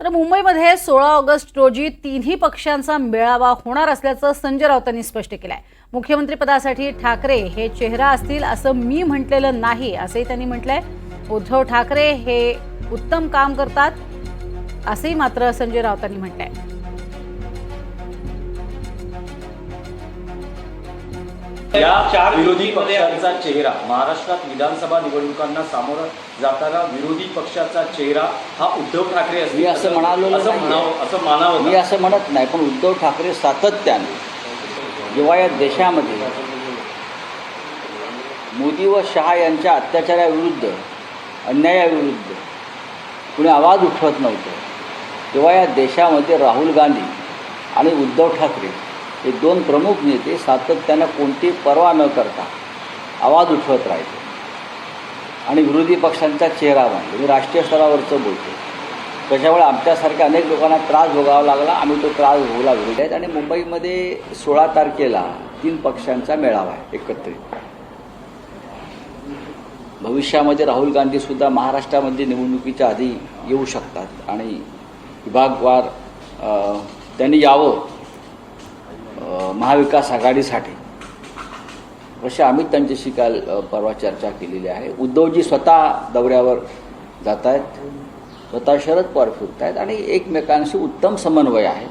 तर मुंबईमध्ये सोळा ऑगस्ट रोजी तिन्ही पक्षांचा मेळावा होणार असल्याचं संजय राऊतांनी स्पष्ट केलं आहे मुख्यमंत्रीपदासाठी ठाकरे हे चेहरा असतील असं मी म्हटलेलं नाही असंही त्यांनी म्हटलंय. उद्धव ठाकरे हे उत्तम काम करतात असंही मात्र संजय राऊतांनी म्हटलंय. या चार विरोधी पक्षांचा चेहरा महाराष्ट्रात विधानसभा निवडणुकांना सामोरं जाताना विरोधी पक्षाचा चेहरा हा उद्धव ठाकरे मी असं म्हणालो असं. म्हणावं असं मानावं मी? असं म्हणत नाही पण उद्धव ठाकरे सातत्याने जेव्हा या देशामध्ये मोदी व शहा यांच्या अत्याचाराविरुद्ध अन्यायाविरुद्ध कुणी आवाज उठवत नव्हतं तेव्हा या देशामध्ये राहुल गांधी आणि उद्धव ठाकरे हे दोन प्रमुख नेते सातत्यानं कोणतीही पर्वा न करता आवाज उठवत राहिले. आणि विरोधी पक्षांचा चेहरा मांडला मी राष्ट्रीय स्तरावरचं बोलतो त्याच्यामुळे आमच्यासारख्या अनेक लोकांना त्रास भोगावा लागला आम्ही तो त्रास भोगला विरोध आहेत. आणि मुंबईमध्ये सोळा तारखेला तीन पक्षांचा मेळावा आहे एकत्रित. भविष्यामध्ये राहुल गांधीसुद्धा महाराष्ट्रामध्ये निवडणुकीच्या आधी येऊ शकतात. आणि विभागवार त्यांनी यावं महाविकास आघाडीसाठी. अशी आम्ही त्यांच्याशी काल परवा चर्चा केलेली आहे. उद्धवजी स्वतः दौऱ्यावर जात आहेत स्वतः शरद पवार फिरत आहेत आणि एकमेकांशी उत्तम समन्वय आहे.